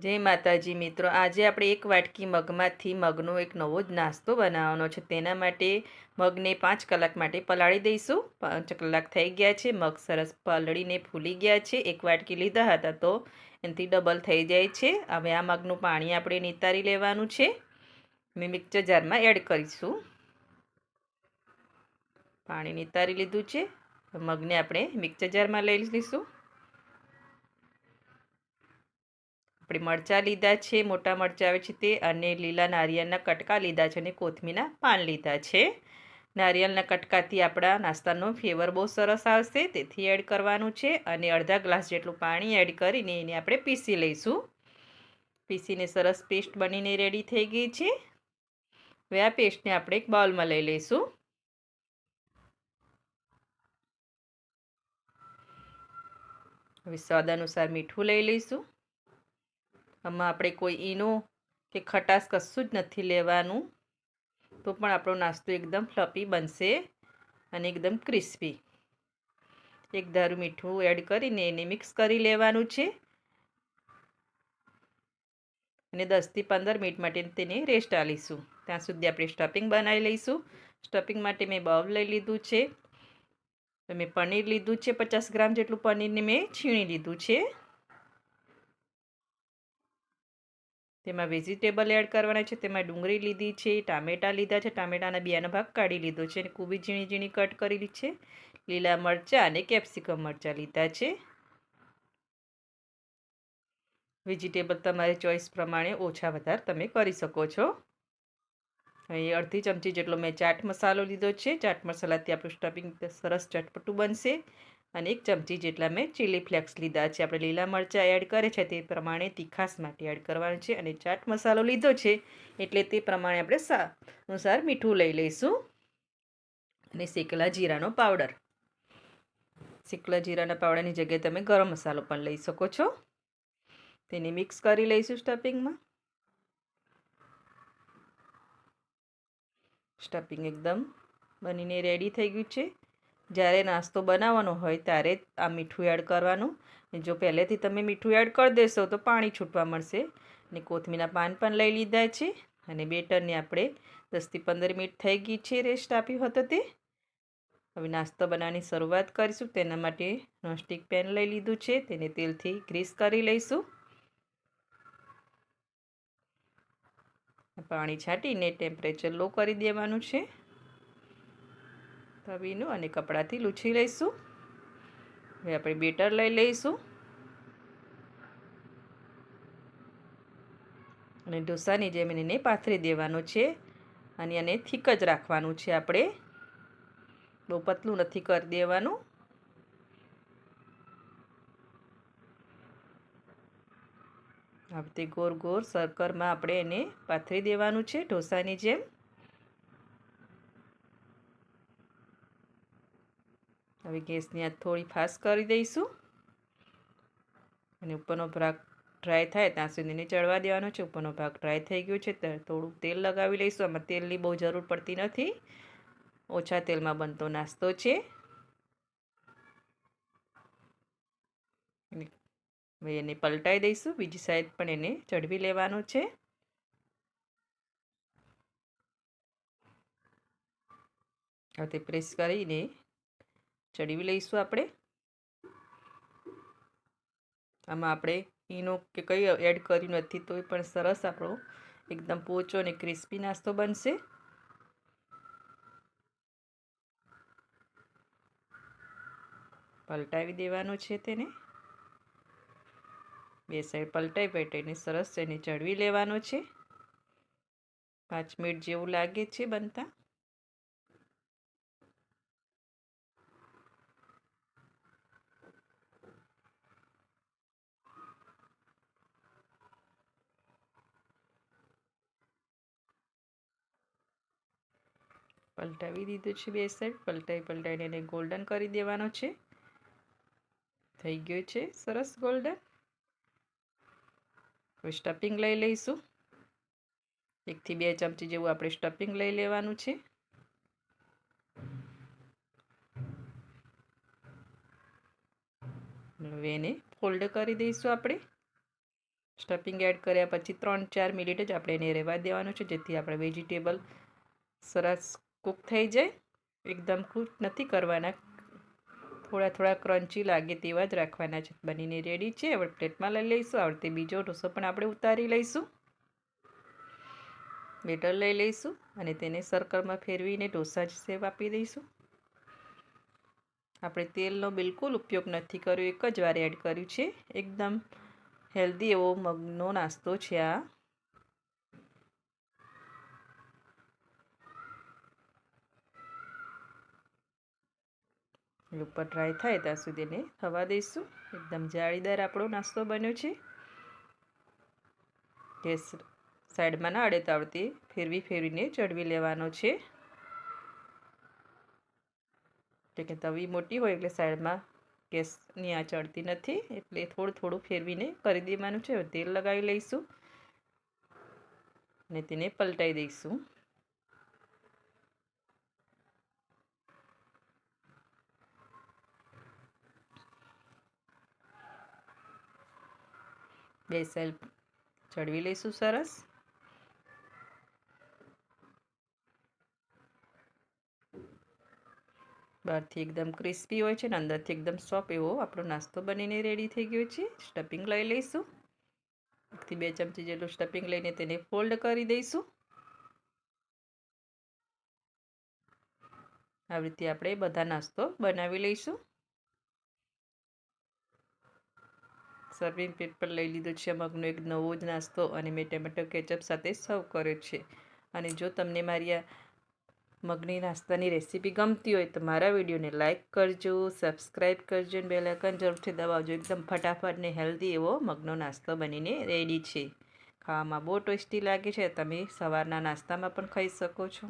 જય માતાજી મિત્રો, આજે આપણે એક વાટકી મગમાંથી મગનો એક નવો જ નાસ્તો બનાવવાનો છે. તેના માટે મગને પાંચ કલાક માટે પલાળી દઈશું. પાંચ કલાક થઈ ગયા છે, મગ સરસ પલળીને ફૂલી ગયા છે. એક વાટકી લીધા હતા તો એનાથી ડબલ થઈ જાય છે. હવે આ મગનું પાણી આપણે નિતારી લેવાનું છે. મેં મિક્સર જારમાં એડ કરીશું. પાણી નિતારી લીધું છે. મગને આપણે મિક્સર જારમાં લઈ લઈશું. આપણે મરચાં લીધા છે, મોટા મરચાં આવે છે તે અને લીલા નારિયેળના કટકા લીધા છે અને કોથમીના પાન લીધા છે. નારિયેળના કટકાથી આપણા નાસ્તાનો ફ્લેવર બહુ સરસ આવશે, તેથી એડ કરવાનું છે અને અડધા ગ્લાસ જેટલું પાણી એડ કરીને એને આપણે પીસી લઈશું. પીસીને સરસ પેસ્ટ બનીને રેડી થઈ ગઈ છે. હવે આ પેસ્ટને આપણે એક બાઉલમાં લઈ લઈશું. હવે સ્વાદ અનુસાર મીઠું લઈ લઈશું. આમાં આપણે કોઈ ઈનો કે ખટાશ કશું જ નથી લેવાનું. તો પણ આપણો નાસ્તો એકદમ ફ્લપી બનશે અને એકદમ ક્રિસ્પી. એક ધારું મીઠું એડ કરીને એને મિક્સ કરી લેવાનું છે. અને દસથી પંદર મિનિટ માટે તેને રેસ્ટ આલીશું. ત્યાં સુધી આપણે સ્ટફિંગ બનાવી લઈશું. સ્ટફિંગ માટે મેં બાઉલ લઈ લીધું છે. મેં પનીર લીધું છે પચાસ ગ્રામ જેટલું પનીરને મેં છીણી લીધું છે. તેમાં વેજીટેબલ એડ કરવાના છે, તેમાં ડુંગળી લીધી છે, ટામેટાં લીધા છે, ટામેટાના બિયાનો ભાગ કાઢી લીધો છે અને કૂબી ઝીણી ઝીણી કટ કરેલી છે. લીલા મરચાં અને કેપ્સિકમ મરચાં લીધા છે. વેજીટેબલ તમારી ચોઈસ પ્રમાણે ઓછા વધારે તમે કરી શકો છો. અહીં અડધી ચમચી જેટલો મેં ચાટ મસાલો લીધો છે. ચાટ મસાલાથી આપણું સ્ટફિંગ સરસ ચટપટું બનશે. અને એક ચમચી જેટલા મેં ચીલી ફ્લેક્સ લીધા છે. આપણે લીલા મરચાં એડ કરે છે તે પ્રમાણે તીખાસ માટે એડ કરવાનું છે અને ચાટ મસાલો લીધો છે એટલે તે પ્રમાણે આપણે સા અનુસાર મીઠું લઈ લઈશું. અને શેકેલા જીરાનો પાવડર. શેકેલા જીરાના પાવડરની જગ્યાએ તમે ગરમ મસાલો પણ લઈ શકો છો. તેને મિક્સ કરી લઈશું સ્ટફિંગમાં સ્ટફિંગ એકદમ બનીને રેડી થઈ ગયું છે. જ્યારે નાસ્તો બનાવવાનો હોય ત્યારે આ મીઠું એડ કરવાનું. જો પહેલેથી તમે મીઠું એડ કરી દેશો તો પાણી છૂટવા મળશે. અને કોથમીના પાન પણ લઈ લીધા છે. અને બેટરને આપણે દસથી પંદર મિનિટ થઈ ગઈ છે રેસ્ટ આપ્યું હતો તે. હવે નાસ્તો બનાવવાની શરૂઆત કરીશું. તેના માટે નોનસ્ટિક પેન લઈ લીધું છે. તેને તેલથી ગ્રીસ કરી લઈશું. પાણી છાંટીને ટેમ્પરેચર લો કરી દેવાનું છે. તવીનું અને કપડાથી લૂછી લઈશું. હવે આપણે બેટર લઈ લઈશું. અને ઢોસાની જેમ એને પાથરી દેવાનું છે. અને એને થીક જ રાખવાનું છે આપણે. બહુ પતલું નથી કરી દેવાનું. હવે ગોર ગોર સર્કરમાં આપણે એને પાથરી દેવાનું છે ઢોસાની જેમ. હવે ગેસની આ થોડી ફાસ્ટ કરી દઈશું. અને ઉપરનો ભાગ ડ્રાય થાય ત્યાં સુધી એને ચડવા દેવાનો છે. ઉપરનો ભાગ ડ્રાય થઈ ગયો છે થોડુંક તેલ લગાવી લઈશું. આમાં તેલની બહુ જરૂર પડતી નથી. ઓછા તેલમાં બનતો નાસ્તો છે. એને પલટાઈ દઈશું. બીજી સાઈડ પણ એને ચડવી લેવાનો છે. હવે પ્રેસ કરીને ચડીવી લઈશું આપણે. આમાં આપણે ઈનો કે કંઈ એડ કર્યું નથી તોય પણ સરસ આપણો એકદમ પોચો અને ક્રિસ્પી નાસ્તો બનશે. પલટાવી દેવાનો છે તેને. બે સાઈડ પલટાઈ પલટાઈને સરસ એને ચડવી લેવાનો છે. પાંચ મિનિટ જેવું લાગે છે બનતા. પલટાવી દીધું છે બે સાઈડ પલટાઈ પલટાઈને એને ગોલ્ડન કરી દેવાનો છે. થઈ ગયો છે સરસ ગોલ્ડન હવે સ્ટફિંગ લઈ લઈશું. એકથી બે ચમચી જેવું આપણે સ્ટફિંગ લઈ લેવાનું છે. હવે એને ફોલ્ડ કરી દઈશું આપણે. સ્ટફિંગ એડ કર્યા પછી ત્રણ ચાર મિનિટ જ આપણે એને રહેવા દેવાનું છે, જેથી આપણે વેજીટેબલ સરસ કૂક થઈ જાય, એકદમ કૂક નથી કરવાના. થોડા થોડા ક્રન્ચી લાગે તેવા જ રાખવાના છે. બનીને રેડી છે. હવે પ્લેટમાં લઈ લઈશું. આવડતે બીજો ઢોસો પણ આપણે ઉતારી લઈશું. બેટર લઈ લઈશું અને તેને સર્કલમાં ફેરવીને ઢોસા જ સેવ આપી દઈશું. આપણે તેલનો બિલકુલ ઉપયોગ નથી કર્યો. એક જ વાર એડ કર્યું છે. એકદમ હેલ્ધી એવો મગનો નાસ્તો છે આ. ઉપર ડ્રાય થાય ત્યાં સુધી એને થવા દઈશું. એકદમ જાળીદાર આપણો નાસ્તો બન્યો છે. ગેસ સાઈડમાં ના અડે તાવડતી ફેરવી ફેરવીને ચડવી લેવાનો છે. એટલે કે તવી મોટી હોય એટલે સાઈડમાં ગેસની આ ચડતી નથી, એટલે થોડું થોડું ફેરવીને કરી દેવાનું છે. તેલ લગાવી લઈશું. અને તેને પલટાઈ દઈશું. બે સેલ ચડવી લઈશું સરસ. બહારથી એકદમ ક્રિસ્પી હોય છે ને અંદરથી એકદમ સોફ્ટ એવો આપણો નાસ્તો બનીને રેડી થઈ ગયો છે. સ્ટફિંગ લઈ લઈશું. એકથી બે ચમચી જેટલું સ્ટફિંગ લઈને તેને ફોલ્ડ કરી દઈશું. આવી રીતે આપણે બધા નાસ્તો બનાવી લઈશું. સર્વિંગ પ્લેટ પર લઈ લીધો છે, મગનો એક નવો જ નાસ્તો અને મેં ટમેટો કેચઅપ સાથે સર્વ કર્યો છે. અને જો તમને મારી આ મગની નાસ્તાની રેસીપી ગમતી હોય તો મારા વિડીયોને લાઇક કરજો, સબસ્ક્રાઈબ કરજો અને બેલાઇકન જરૂરથી દબાવજો. એકદમ ફટાફટ ને હેલ્ધી એવો મગનો નાસ્તો બનીને રેડી છે. ખાવામાં બહુ ટેસ્ટી લાગે છે. તમે સવારના નાસ્તામાં પણ ખાઈ શકો છો.